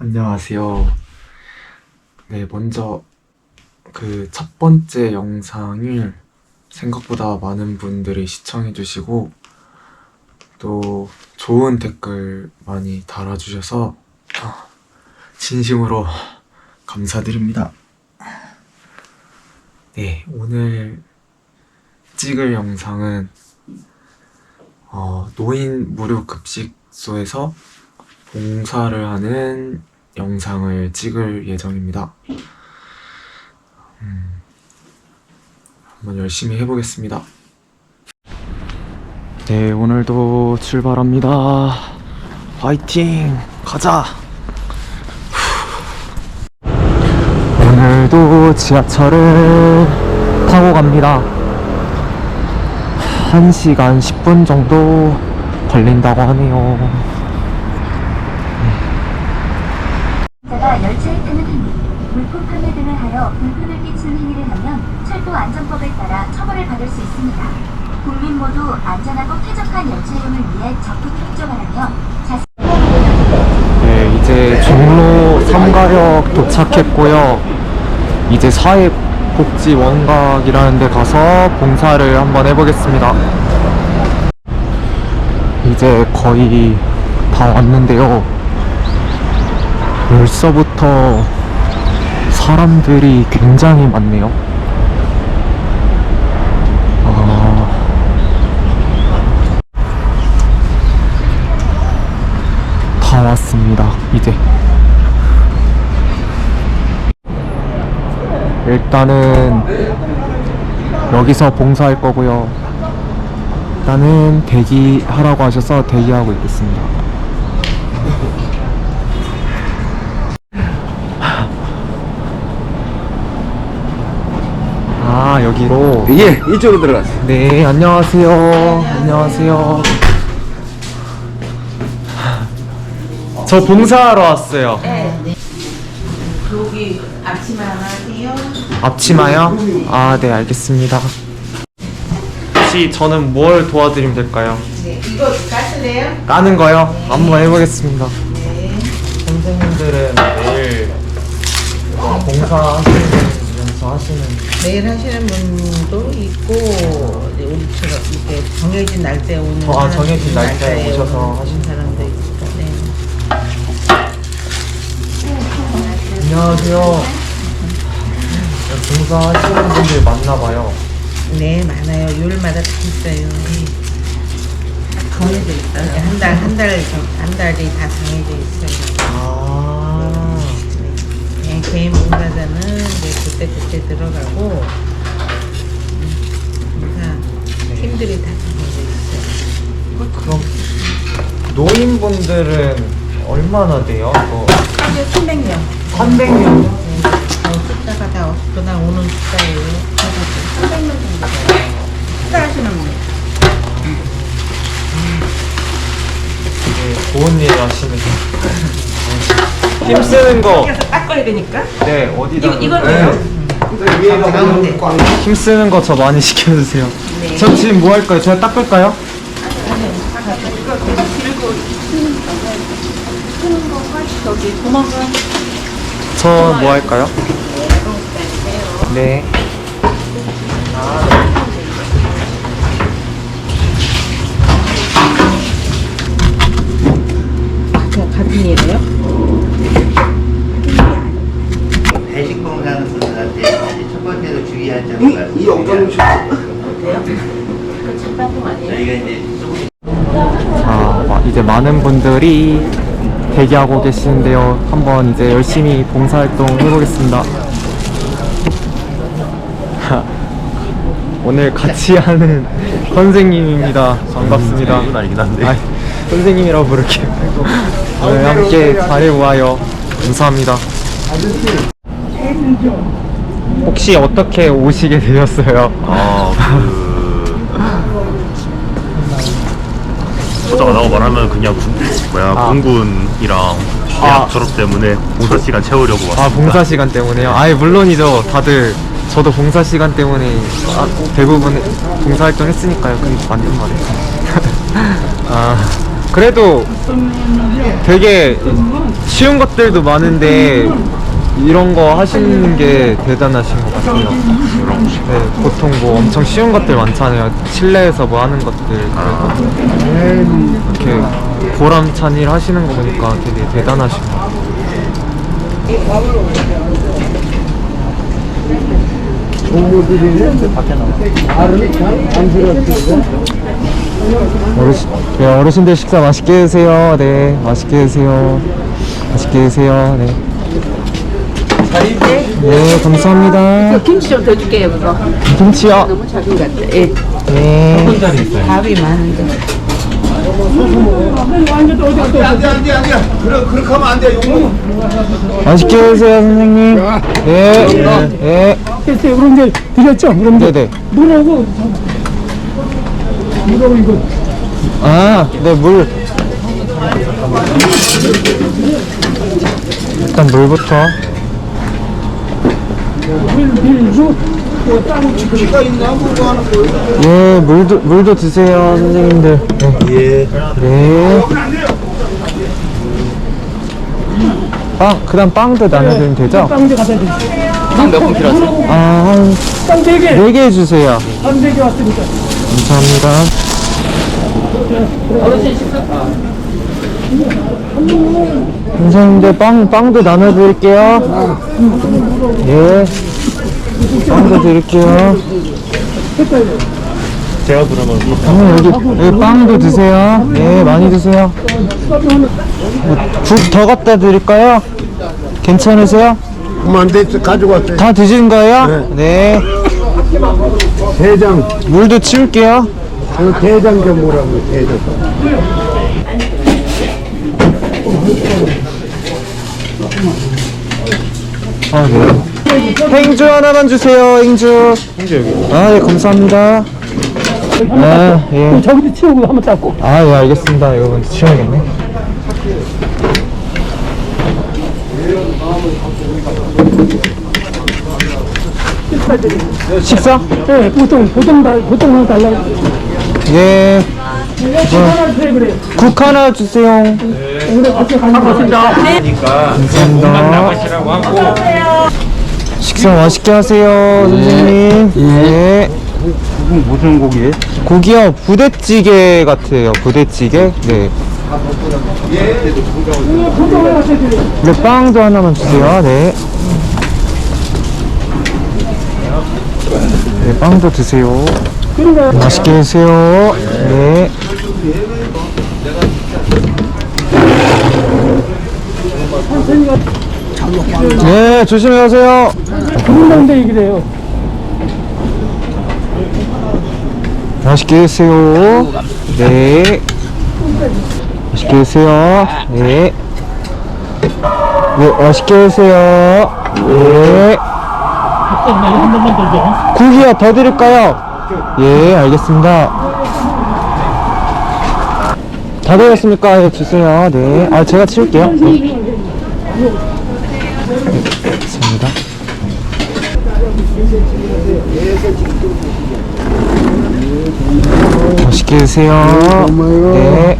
안녕하세요. 네, 먼저 그 첫 번째 영상을 생각보다 많은 분들이 시청해주시고 또 좋은 댓글 많이 달아주셔서 아, 진심으로 감사드립니다. 네, 오늘 찍을 영상은 어, 노인 무료 급식소에서 봉사를 하는 영상을 찍을 예정입니다. 음, 한번 열심히 해보겠습니다. 네, 오늘도 출발합니다. 화이팅! 가자! 오늘도 지하철을 타고 갑니다. 1시간 10분 정도 걸린다고 하네요. 자가 열차에 타는 행위, 물품 판매 등을 하여 불편을 끼치는 행위를 하면 철도 안전법에 따라 처벌을 받을 수 있습니다. 국민 모두 안전하고 쾌적한 열차 이용을 위해 적극 협조하라며 네, 이제 종로 3가역 도착했고요. 이제 사회복지 원각이라는 데 가서 봉사를 한번 해보겠습니다. 이제 거의 다 왔는데요. 벌써부터 사람들이 굉장히 많네요. 아, 다 왔습니다. 이제. 일단은 여기서 봉사할 거고요. 일단은 대기하라고 하셔서 대기하고 있겠습니다. 아 여기로 예, 이쪽으로 들어가세요. 네 안녕하세요 안녕하세요 저 봉사하러 왔어요 여기 앞치마 하나 하세요. 앞치마요? 아 네 알겠습니다 혹시 저는 뭘 도와드리면 될까요? 네, 이거 까실래요? 까는 거요? 한번 해보겠습니다 네. 선생님들은 매일 이거 봉사하시면서 하시는 매일 하시는 분도 있고 이제 우리처럼 이렇게 정해진 날짜에 오는 아, 사람도 정해진 있고, 날짜에 오셔서 오는 하시는 사람도 있고. 네. 안녕하세요 봉사하시는 분들 많나봐요 네, 많아요. 요일마다 다 있어요. 정해져 있어요. 한 달, 한 달, 한 달이 다 정해져 있어요. 아 네, 개인 봉사자는 이제 그때 그때 들어가고 음, 봉사 팀들이 다 정해져 있어요. 그럼 노인분들은 얼마나 돼요? 뭐 이제 300명. 300명 네, 어, 숫자가 다 그날 오는 숫자예요. 300명 정도 돼요. 식사하시는 분. 되게 좋은 일 하시는 힘 쓰는 거 닦아야 되니까. 네, 어디다 이거- 이거는 가운데. 힘 쓰는 거 저 많이 시켜주세요 저 지금 뭐 할까요? 제가 닦을까요? 저뭐 할까요? 네 그냥 같은 일이에요? 배식 봉사하는 분들한테 첫 번째로 주의할 점은 이, 이 저희가 이제 조금 아, 와, 이제 많은 분들이 대기하고 계시는데요. 한번 이제 열심히 봉사활동 해보겠습니다. 오늘 같이 하는 선생님입니다. 반갑습니다. 아, 선생님이라고 부를게요. 오늘 함께 잘해보아요. 감사합니다. 혹시 어떻게 오시게 되셨어요? 아, 그 보자마자 말하면 그냥 군, 뭐야 아. 공군이랑 대학 아. 졸업 때문에 봉사 시간 채우려고 왔습니다. 아 봉사 시간 때문에요? 아예 물론이죠. 다들 저도 봉사 시간 때문에 아, 대부분 봉사 활동 했으니까요. 그게 맞는 말이에요. 아 그래도 되게 쉬운 것들도 많은데 이런 거 하시는 게 대단하신 것 같아요. 네, 보통 뭐 엄청 쉬운 것들 많잖아요. 실내에서 뭐 하는 것들. 그래도 이렇게 보람찬 일 하시는 거 보니까 되게 대단하신 것 같아요. 어르신, 네, 어르신들 식사 맛있게 드세요. 네, 맛있게 드세요. 맛있게 드세요. 네. 네, 감사합니다. 김치 좀 더 줄게요, 그거. 김치요. 너무 작은 것 같아. 예, 네. 밥이 많은데. 그렇게 하면 안 돼. 욕먹어. 맛있게 드세요, 선생님. 네. 네. 됐어요. 그럼 이제 드렸죠? 그럼 이제 네 네. 물하고 물하고 이거 아, 네, 물. 일단 물부터. 빌빌주 뭐 따로 키가 있나 보고 하는 거예요. 예, 물도, 물도 드세요, 선생님들. 네. 예. 네. 빵, 그 다음 빵도 나눠드리면 되죠? 땅대 갖다 드세요. 몇분 필요하세요? 아, 한 땅네 개, 4개 해주세요. 한네 개 왔으니까. 감사합니다. 선생님들 빵, 빵도 나눠드릴게요. 예. 빵도 드릴게요. 제가 그러면 어, 여기, 여기 빵도 드세요. 예, 많이 드세요. 국 더 갖다 드릴까요? 괜찮으세요? 그만 됐어. 가져왔어요. 다 드신 거예요? 네. 대장. 물도 치울게요. 그 대장 좀 뭐라고 대장. 아, 네. 행주 하나만 주세요, 행주. 행주 여기. 아, 예, 감사합니다. 아, 예. 저기도 치우고 한번 닦고. 아, 예, 알겠습니다. 이거 먼저 치워야겠네. 식사? 네, 보통 보통 다 보통 달라고. 예. 주세요 그래. 국 하나 주세요. 오 감사합니다. 식사 맛있게 하세요, 선생님. 예. 무슨 고기에? 고기요, 부대찌개 같아요. 부대찌개. 네. 네, 빵도 하나만 주세요. 네. 네, 빵도 드세요. 그러니까 맛있게 드세요. 네. 네, 조심히 가세요. 금강대 얘기래요. 맛있게 드세요. 네. 맛있게 드세요. 네. 네, 맛있게 드세요. 네. 국이요, 더 드릴까요? 예, 알겠습니다. 다 되었습니까? 예, 주세요. 네. 아, 제가 치울게요. 네. 감사합니다. 맛있게 드세요. 네.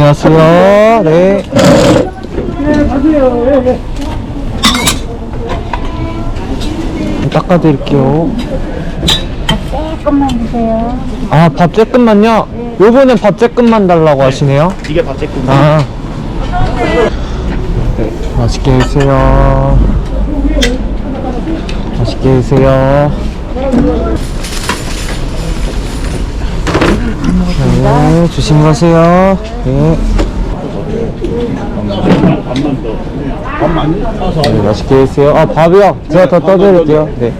가세요. 네. 네, 가세요. 닦아드릴게요. 조금만 주세요. 아, 밥 조금만요? 요번엔 밥 조금만 달라고 하시네요. 이게 다 째고 아. 네, 맛있게 드세요. 맛있게 드세요. 네, 조심히 가세요. 네. 네, 맛있게 드세요. 아, 밥이요? 제가 더 떠드릴게요. 네.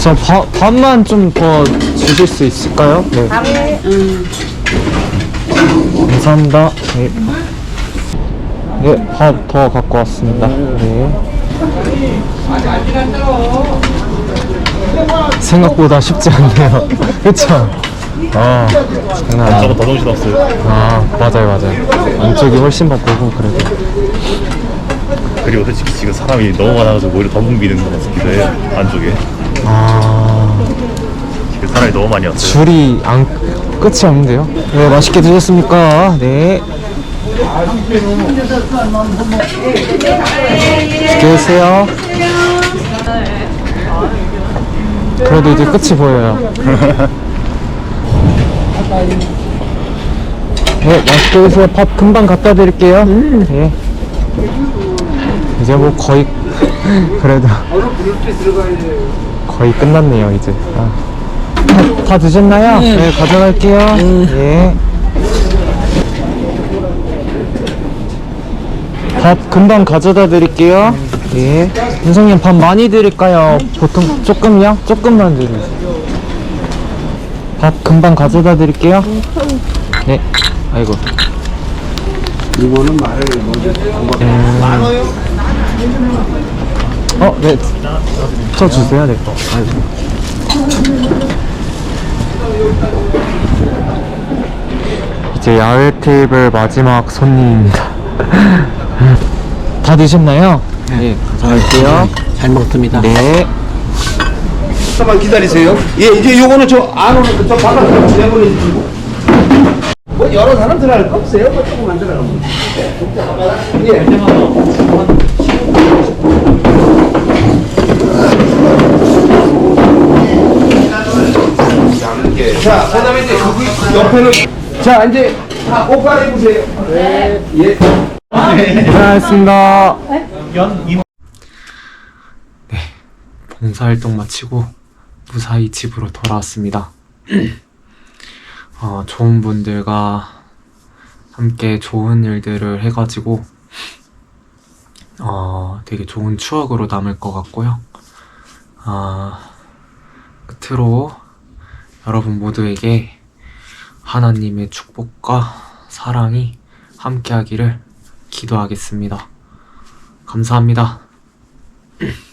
저 밥, 밥만 좀 더 주실 수 있을까요? 네. 감사합니다. 네. 네, 밥 더 갖고 왔습니다. 네. 생각보다 쉽지 않네요. 그쵸? 아, 장난 아니에요. 저거 더 정신없어요 아, 맞아요, 맞아요. 안쪽이 훨씬 바쁘고, 그래도. 그리고 솔직히 지금 사람이 너무 많아가지고 오히려 더 붐비는 것 같기도 해요 안쪽에 아 지금 사람이 너무 많이 왔어요. 줄이 안 끝이 없는데요. 네 맛있게 드셨습니까? 네. 계세요. 그래도 이제 끝이 보여요. 네, 맛있게 드세요. 밥 금방 갖다 드릴게요. 네. 이제 뭐 거의 그래도 거의 끝났네요 이제. 아. 다, 다 드셨나요? 네, 가져갈게요. 예. 밥 금방 가져다 드릴게요. 예. 윤성님 밥 많이 드릴까요? 보통 조금요? 조금만 드리세요. 밥 금방 가져다 드릴게요. 네. 아이고. 이거는 말을 먼저 어, 네. 저 주세요, 네. 거. 아이고. 이제 야외 테이블 마지막 손님입니다. 다 드셨나요? 네. 가져갈게요. 잘 먹습니다. 네. 잠깐만 기다리세요. 예, 이제 요거는 저 안으로 저 바깥으로 내보내주시고. 뭐 여러 사람 들어갈 거 없어요? 뭐 조금 만 들어 가면. 예. 자, 그다음에 이제 그 옆에는 자 이제 다 옷 갈아 입으세요. 네. 예. 고생하셨습니다. 네, 봉사활동 마치고 무사히 집으로 돌아왔습니다. 어, 좋은 분들과 함께 좋은 일들을 해가지고 어, 되게 좋은 추억으로 남을 것 같고요. 아, 끝으로 여러분 모두에게 하나님의 축복과 사랑이 함께하기를 기도하겠습니다. 감사합니다.